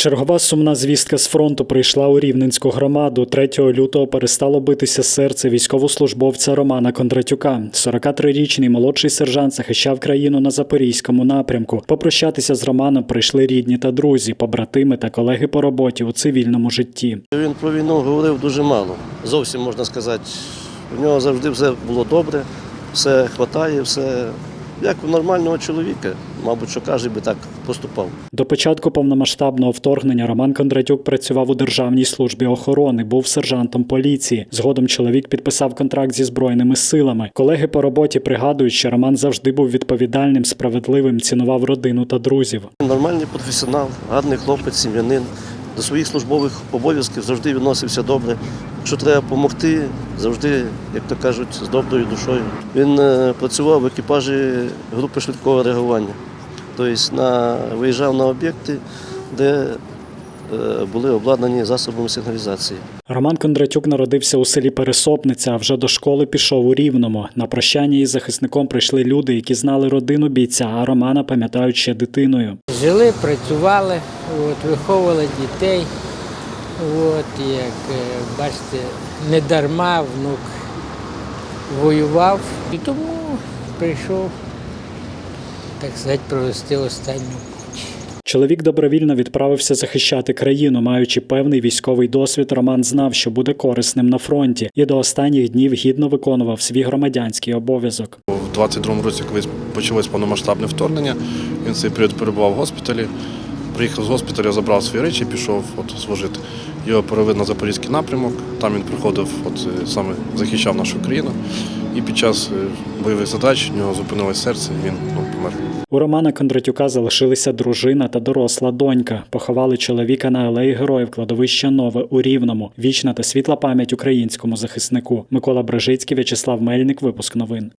Чергова сумна звістка з фронту прийшла у Рівненську громаду. 3 лютого перестало битися серце військовослужбовця Романа Кондратюка. 43-річний молодший сержант захищав країну на запорізькому напрямку. Попрощатися з Романом прийшли рідні та друзі, побратими та колеги по роботі у цивільному житті. Він про війну говорив дуже мало. Зовсім можна сказати, у нього завжди все було добре, все хватає, все як у нормального чоловіка. Мабуть, що кожен би так поступав. До початку повномасштабного вторгнення Роман Кондратюк працював у Державній службі охорони, був сержантом поліції. Згодом чоловік підписав контракт зі збройними силами. Колеги по роботі пригадують, що Роман завжди був відповідальним, справедливим, цінував родину та друзів. Нормальний професіонал, гарний хлопець, сім'янин. До своїх службових обов'язків завжди відносився добре. Якщо треба допомогти, завжди, як то кажуть, з доброю душою. Він е, працював в екіпажі групи швидкого реагування. Тобто на, виїжджав на об'єкти, де е, були обладнані засобами сигналізації. Роман Кондратюк народився у селі Пересопниця, а вже до школи пішов у Рівному. На прощання із захисником прийшли люди, які знали родину бійця, а Романа пам'ятають ще дитиною. Жили, працювали, от, виховували дітей. От, як е, бачите, не дарма внук воював. І тому прийшов, так сказати, провести останню путь. Чоловік добровільно відправився захищати країну, маючи певний військовий досвід. Роман знав, що буде корисним на фронті, і до останніх днів гідно виконував свій громадянський обов'язок. У 22-му році, коли почалось повномасштабне вторгнення, він цей період перебував в госпіталі. Приїхав з госпіталя, забрав свої речі, пішов от, служити. Його перевели на запорізький напрямок. Там він приходив, от е, саме захищав нашу країну. І під час е, бойових задач у нього зупинилось серце, і він ну, помер. У Романа Кондратюка залишилися дружина та доросла донька. Поховали чоловіка на алеї героїв кладовища Нове у Рівному. Вічна та світла пам'ять українському захиснику. Микола Брежицький, В'ячеслав Мельник. Випуск новин.